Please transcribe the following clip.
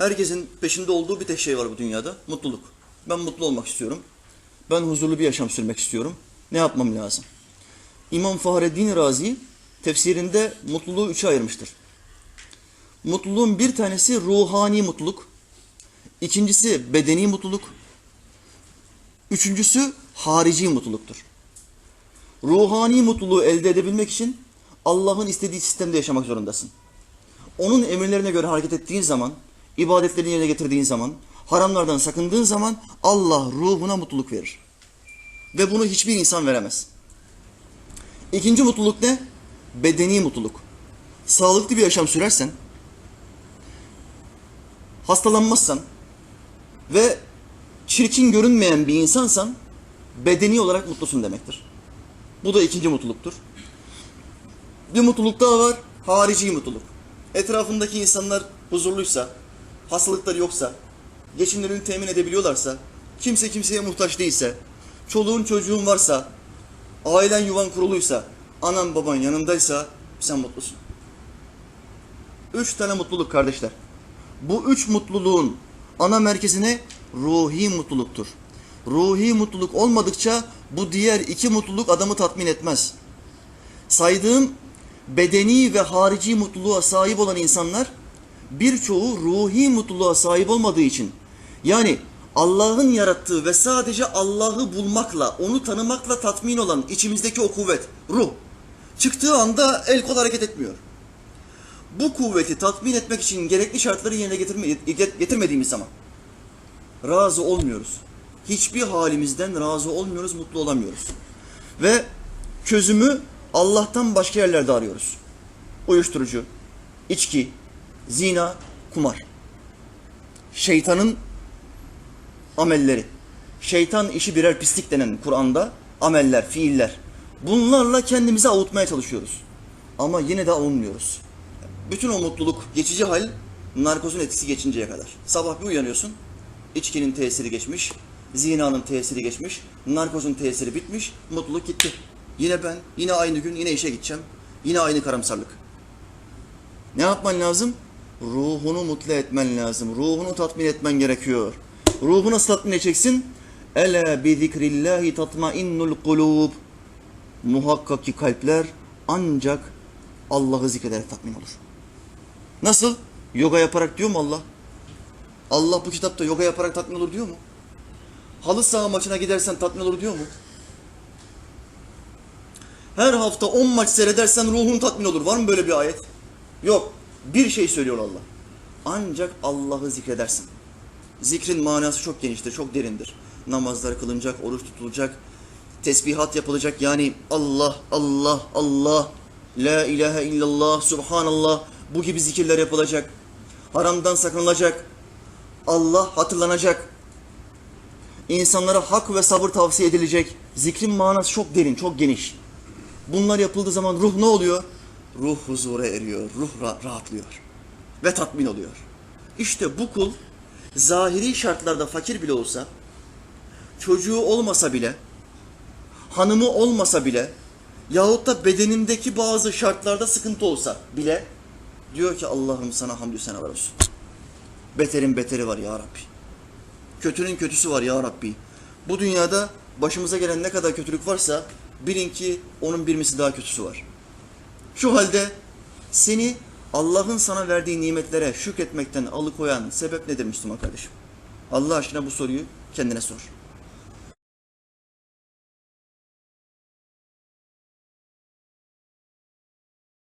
Herkesin peşinde olduğu bir tek şey var bu dünyada. Mutluluk. Ben mutlu olmak istiyorum. Ben huzurlu bir yaşam sürmek istiyorum. Ne yapmam lazım? İmam Fahreddin Razi tefsirinde mutluluğu üçe ayırmıştır. Mutluluğun bir tanesi ruhani mutluluk. ikincisi bedeni mutluluk. Üçüncüsü harici mutluluktur. Ruhani mutluluğu elde edebilmek için Allah'ın istediği sistemde yaşamak zorundasın. Onun emirlerine göre hareket ettiğin zaman, ibadetlerini yerine getirdiğin zaman, haramlardan sakındığın zaman Allah ruhuna mutluluk verir. Ve bunu hiçbir insan veremez. İkinci mutluluk ne? Bedeni mutluluk. Sağlıklı bir yaşam sürersen, hastalanmazsan ve çirkin görünmeyen bir insansan bedeni olarak mutlusun demektir. Bu da ikinci mutluluktur. Bir mutluluk daha var, harici mutluluk. Etrafındaki insanlar huzurluysa, hastalıkları yoksa, geçimlerini temin edebiliyorlarsa, kimse kimseye muhtaç değilse, çoluğun çocuğun varsa, ailen yuvan kuruluysa, anan baban yanındaysa sen mutlusun. Üç tane mutluluk kardeşler. Bu üç mutluluğun ana merkezine ruhi mutluluktur. Ruhi mutluluk olmadıkça bu diğer iki mutluluk adamı tatmin etmez. Saydığım bedeni ve harici mutluluğa sahip olan insanlar birçoğu ruhi mutluluğa sahip olmadığı için yani Allah'ın yarattığı ve sadece Allah'ı bulmakla, onu tanımakla tatmin olan içimizdeki o kuvvet, ruh çıktığı anda el kol hareket etmiyor. Bu kuvveti tatmin etmek için gerekli şartları yerine getirme, getirmediğimiz zaman razı olmuyoruz. Hiçbir halimizden razı olmuyoruz, mutlu olamıyoruz. Ve çözümü Allah'tan başka yerlerde arıyoruz. Uyuşturucu, içki, zina, kumar. Şeytanın amelleri. Şeytan işi birer pislik denen Kur'an'da ameller, fiiller. Bunlarla kendimizi avutmaya çalışıyoruz. Ama yine de avunmuyoruz. Bütün o mutluluk geçici hal narkozun etkisi geçinceye kadar. Sabah bir uyanıyorsun, içkinin tesiri geçmiş, zinanın tesiri geçmiş, narkozun tesiri bitmiş, mutluluk gitti. Yine ben, yine aynı gün, yine işe gideceğim, yine aynı karamsarlık. Ne yapman lazım? Ruhunu mutlu etmen lazım. Ruhunu tatmin etmen gerekiyor. Ruhunu nasıl tatmin edeceksin? Ela bi zikrillahi tatmainnul kulub. Muhakkak ki kalpler ancak Allah'ı zikrederek tatmin olur. Nasıl? Yoga yaparak diyor mu Allah? Allah bu kitapta yoga yaparak tatmin olur diyor mu? Halı saha maçına gidersen tatmin olur diyor mu? Her hafta 10 maç seyredersen ruhun tatmin olur. Var mı böyle bir ayet? Yok. Bir şey söylüyor Allah. Ancak Allah'ı zikredersin. Zikrin manası çok geniştir, çok derindir. Namazlar kılınacak, oruç tutulacak, tesbihat yapılacak. Yani Allah, Allah, Allah, La ilahe illallah, Subhanallah bu gibi zikirler yapılacak. Haramdan sakınılacak. Allah hatırlanacak. İnsanlara hak ve sabır tavsiye edilecek. Zikrin manası çok derin, çok geniş. Bunlar yapıldığı zaman ruh ne oluyor? Ruh huzura eriyor, ruh ra- rahatlıyor ve tatmin oluyor. İşte bu kul zahiri şartlarda fakir bile olsa, çocuğu olmasa bile, hanımı olmasa bile yahut da bedenindeki bazı şartlarda sıkıntı olsa bile diyor ki Allah'ım sana hamdü senalar olsun. Beterin beteri var ya Rabbi. Kötünün kötüsü var ya Rabbi. Bu dünyada başımıza gelen ne kadar kötülük varsa bilin ki onun bir misli daha kötüsü var. Şu halde seni Allah'ın sana verdiği nimetlere şükretmekten alıkoyan sebep nedir Müslüman kardeşim? Allah aşkına bu soruyu kendine sor.